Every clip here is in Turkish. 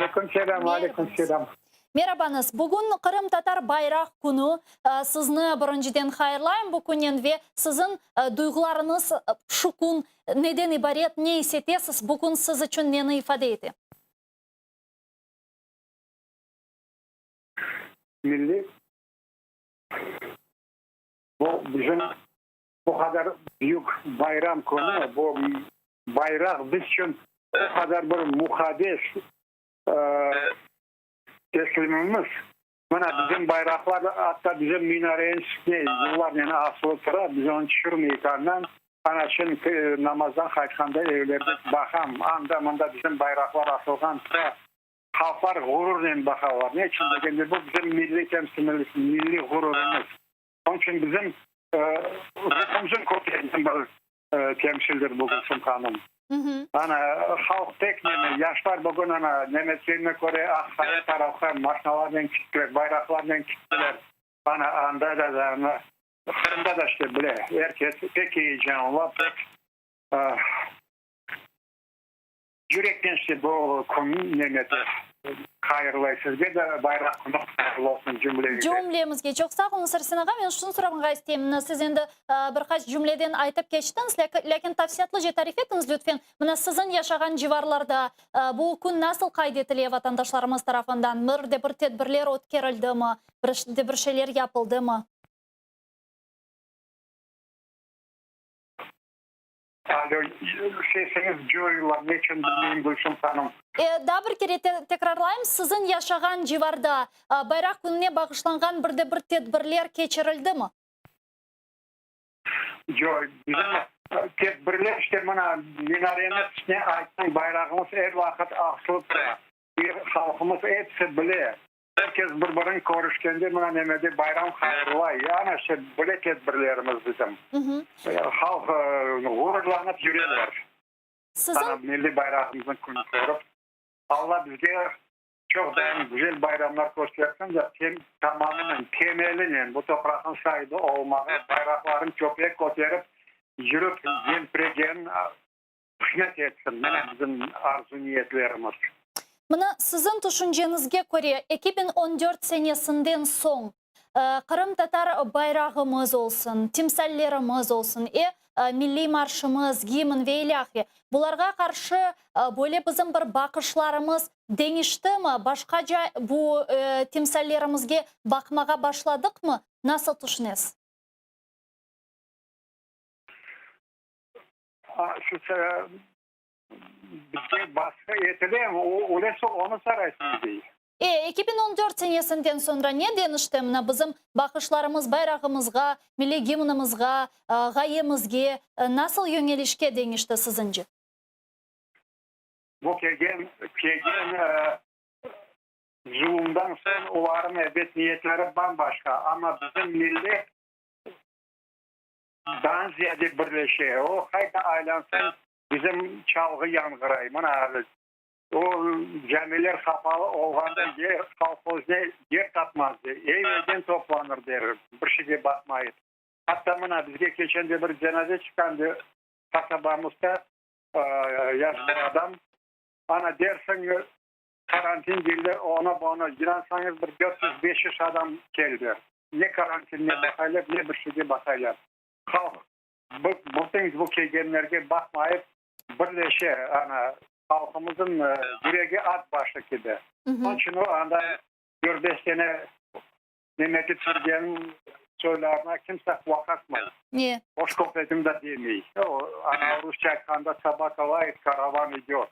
алейкум салам алейкум салам мейрабаңыз бүгін қырым татар байрақ күні ә, сізні біріншіден қайырлаймын бұл күннен ве сіздің ә, дұйғыларыңыз шу неден ибарет не есетесіз бүгін сіз үшін нені ифаде ете милли бұл біздің бұқадар бүйік байрам күні бұл байрақ біз үшін бұқадар бір мұқадес teslimimiz. Mana bizim bayraklar hatta bizim minarenin üstüne yıllar yani asılı tura biz onu düşürmeyikandan ana için e, namazdan kaçkanda evlerde bakam anda manda bizim bayraklar asılgan tura halklar gururla bakarlar. Ne için degende bu bizim milli temsilimiz, milli gururumuz. Onun için bizim e, ruhumuzun e, temsildir bu Gülsüm. Hı hı. Ana halk tek neme, yaşlar bugün ana nemetlerine göre ahkaya tarafa maşnalardan kittiler, bayraklardan kittiler. Ana anda da da ana Kırım'da da işte bile herkes pek heyecanlı, pek ah, yürekten işte bu konu nemeti қайырлы сізге де байрақ күні қайырлы болсын жүмлеңізге жүмлемізге жоқ сақ болыңыз арсен аға мен шын сұрағыңға істеймін сіз енді бірқаш жүмледен айтып кештіңіз ләкен тавсиятлы же тариф етіңіз мына сіздің яшаған жеварларда бұл күн насыл қайд етіле ватандашларымыз тарапынан бірде бір тедбірлер өткерілді ма? Бір şeyler Алло, шешеңіз джойла мечен білмеймін гүлшім ханым да бір кере текрарлайм сіздің яшаған живарда э, байрақ күніне бағышланған бірді-бір тедбірлер кечірілді ме жоқ э, тедбірлер işte мына минареnin үстіне айттың байрағымыз әр уақыт асылып халқымыз әпсі біле. Herkes birbirini görüşkende bana nemede bayram hayırlı. Yani işte bile tedbirlerimiz bizim. Halk e, gururlanıp yürüyorlar. Sizin Sana milli bayrağımızın günü korup. Allah bize çok daim güzel bayramlar göstersin de tem, tamamen temelinin bu toprağın sahibi olmağı, bayrakların köpeğe kotarıp yürüp zempregen hizmet etsin. Bana bizim arzu niyetlerimiz мына сіздің түшүнжеңизге көре 2014 сенесінден соң э, қырым татар байрағымыз болсын тимсаллеріміз олсын, е э, милли маршымыз гимн вейляхи бұларға қаршы э, бөле біздің бір бақышларымыз деңіштімі башқа жа бұл ә, тимсаллерімізге бақмаға башладық мы насыл түшінесіз bize baskı etilen o öyleyse onu saraysın değil. E, 2014 senesinden sonra bizim bakışlarımız bayrağımızga, milli gimnimizga, e, gayemizge e, nasıl yönelişke denişti sizince? bu kelgen kelgen e, zulümden sonra onların elbet niyetleri bambaşka ama bizim millet daha ziyade birleşiyor. O hayda aylansın bizim çalgı yangıray. Bana o camiler kapalı olganda yer kalkozda yer tapmazdı. Evden toplanır der. Bir şeye bakmayın. Hatta bana bizge geçen de bir cenaze çıkandı kasabamızda e, yaşlı adam Ana dersen karantin girdi ona bana girensanız bir 400-500 adam geldi. Ne karantin ne bakaylar ne bir şeye bakaylar. Halk bu, bu, bu kelgenlerge bakmayıp birleşe ana halkımızın e, yüreği at hı. Onun için o anda 4-5 sene Mehmet'i Türkiye'nin söylerine kimse vakatmaz. Ne? Hoş kopetim de demeyi. O ana Rusça kanda tabaka var karavan ediyor.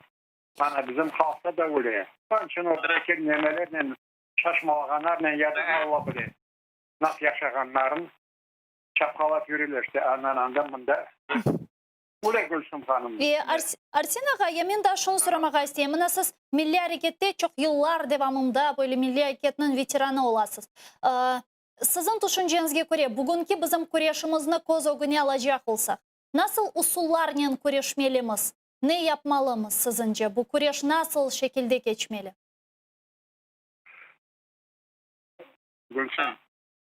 Bana bizim halkta da öyle. Onun için o direkt nemelerle şaşmalaganlarla yardım olabilir. Nasıl yaşaganların çapkalap yürürler işte anan andan bunda. Öyle Gülsüm Hanım. E, Ars Arsen ağa, ya men daha şunu soramağa isteyeyim. Mına siz milli harekette çok yıllar devamında böyle milli hareketinin veteranı olasız. E, sizin düşüncenizge göre bugünkü bizim kuryaşımızını koz ogüne alacak olsak, nasıl usullarla kuryaşmelimiz? Ne yapmalımız sizince? Bu kuryaş nasıl şekilde geçmeli? Gülsüm.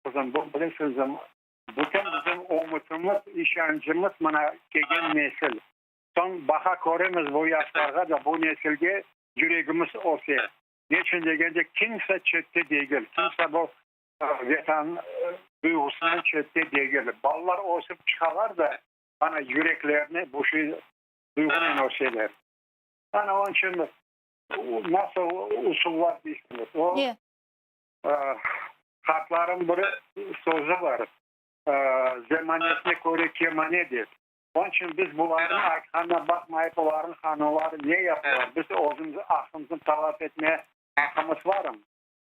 Kızım bu bilirsiniz ama bütün bizim umutumuz, işancımız bana gelen nesil. Son baka korumuz bu yaşlarda da bu nesilge yüreğimiz olsa. Niçin degence kimse çötte değil. Kimse bu e, vatan e, duygusundan çötte değil. Ballar olsup çıkarlar da bana yüreklerini bu şey duygunun o şeyler. Yani onun için o nasıl usul var değilsiniz. O Ye. e, kartların bir sözü var. E, zemaniyetine göre kemanedir. Onun için biz bunların arkanına bakmayıp bunların hanıları niye yapıyorlar? Biz özümüzü aklımızın talep etmeye hakkımız var mı?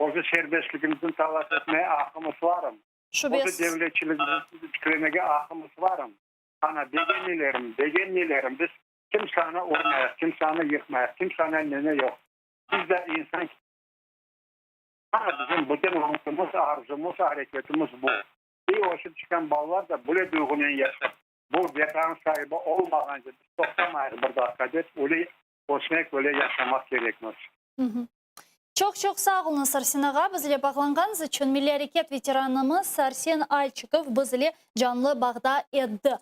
Özü serbestliğimizin talep etmeye hakkımız var mı? Şu biz devletçiliğimizin tükürmeye hakkımız var mı? Ana begenlilerim, begenlilerim biz kimsana olmayız, kimsana yıkmayız, kimsana nene yok. Biz de insan ama bizim bütün umudumuz, arzumuz, hareketimiz bu. бейошы түшкен балдар да бүле дүйгүнен ясы бұл бетаң сайбы олмаған жерді тоқтамайық бір дақа деп өле осымен өле яшамақ керекміз чок чок сау болыңыз арсен аға бізге бағланғаныңыз милли әрекет ветеранымыз арсен альчиков бізге жанлы бағда еді